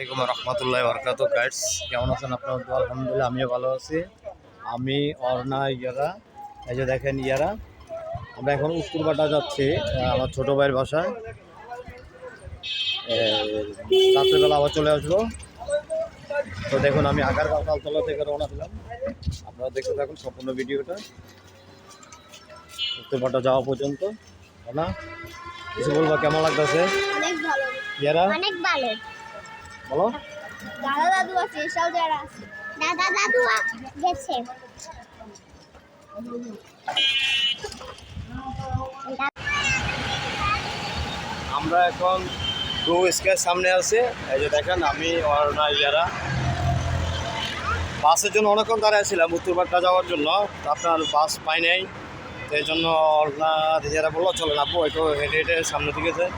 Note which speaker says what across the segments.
Speaker 1: আসসালামাইকুম রহমতুল্লাহ বরকাত গাইডস কেমন আছেন আপনার? আলহামদুলিল্লাহ আমিও ভালো আছি। আমি অর্ণা ইয়ারা। এই যে দেখেন ইয়ারা। আমরা এখন উত্তরপাটা যাচ্ছি আমার ছোটো ভাইয়ের বাসায়। রাত্রেবেলা আবার চলে আসব। তো দেখুন আমি আগারগাঁও তালতলা থেকে রওনা দিলাম। আপনারা দেখতে থাকুন সম্পূর্ণ ভিডিওটা। উত্তরপাটা যাওয়া পর্যন্ত। না? কিছু বলব কেমন লাগতেছে?
Speaker 2: অনেক ভালো।
Speaker 1: ইয়ারা?
Speaker 2: অনেক ভালো।
Speaker 1: বলো।
Speaker 2: দাদা দাদু আছে এসব যারা আছে। দাদা দাদু গেছে।
Speaker 1: আমরা এখন টু স্কের সামনে আছি। এই যে দেখেন আমি অর্ণা ইয়ারা বাসের জন্য অনেকক্ষণ দাঁড়িয়ে ছিলাম উত্তরপাট্টা যাওয়ার জন্য। তো আপনার বাস পাই নাই। তো এই জন্য অর্ণা ইয়ারা বলল চলে নামবো একটু হেঁটে হেঁটে সামনের দিকে যায়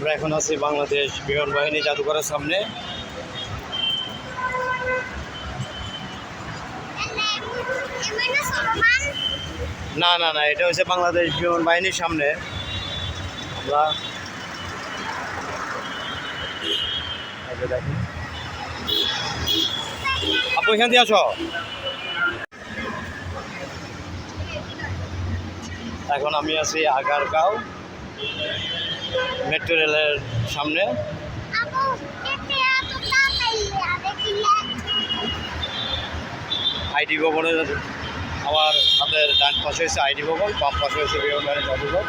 Speaker 1: আমরা এখন আছি বাংলাদেশ বিমান বাহিনী জাদুঘরের সামনে। না না না, এটা হচ্ছে বাংলাদেশ বিমান বাহিনীর সামনে। আমরা দেখেন। আপু, এখান দিয়ে আসো। এখন আমি আছি আগারগাঁও। মেট্রো রেলের সামনে। আইডি ভবনের আমার হাতের ডান পাশে হচ্ছে আইডি ভবন, বাম পাশে হচ্ছে বিমান বাহিনী জাদুঘর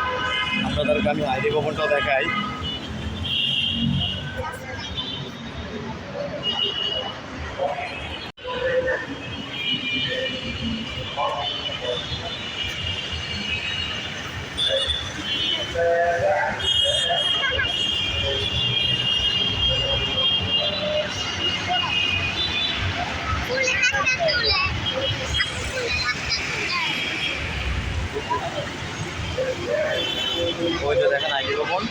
Speaker 1: আপনাদেরকে আমি আইডি ভবনটাও দেখাই
Speaker 2: ফুলে একটা তুলে আপু ফুলে একটা তুলে
Speaker 1: ওই যে দেখেন আইডি ভবন।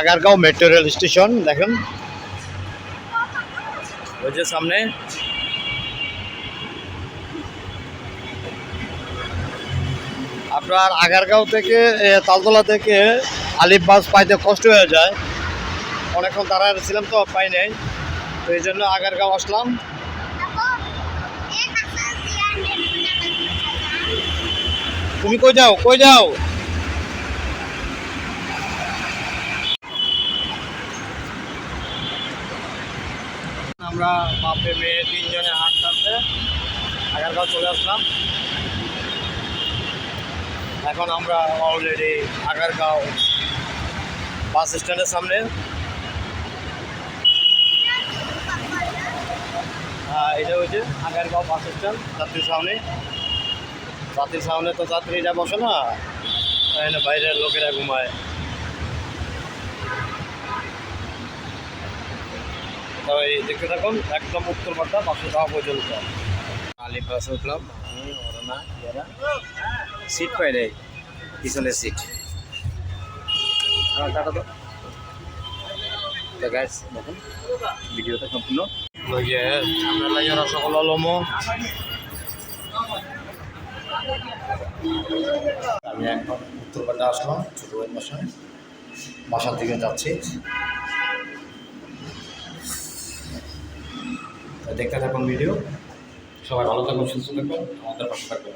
Speaker 1: আগারগাঁও মেট্রো রেল স্টেশন দেখেন। ওই যে সামনে। আপনার আগারগাঁও থেকে তালতলা থেকে আলিফ বাস পাইতে কষ্ট হয়ে যায়। অনেকক্ষণ দাঁড়ায় ছিলাম তো পাই নাই। তো এই জন্য আগারগাঁও আসলাম। তুমি কই যাও কই যাও? আমরা বাপে, মেয়ে তিনজনে হাঁটতে আগারগাঁও চলে আসলাম। এখন আমরা অলরেডি আগারগাঁও বাস স্ট্যান্ডের সামনে। হ্যাঁ এটা হচ্ছে আগারগাঁও বাস স্ট্যান্ড, যাত্রীর সামনে। যাত্রীর সামনে তো যাত্রীরা বসে না? বাইরের লোকেরা ঘুমায়। তবে দেখতে থাকুন একদম উত্তর পাল্টা পাঁচশো টাকা পর্যন্ত। আলি বাসে উঠলাম আমি অরনা ইয়ারা। সিট পাই নাই পিছনের সিট টাটা তো তো গাইস দেখুন ভিডিওটা সম্পূর্ণ। যে আমরা লাগে রসগোল্লা লমো। আমি এখন উত্তরপাড়া আসলাম ছোটো বাসায়। বাসার দিকে যাচ্ছি। দেখতে থাকুন ভিডিও। সবাই ভালো থাকুন সুস্থ থাকুন। আমাদের পাশে থাকবেন।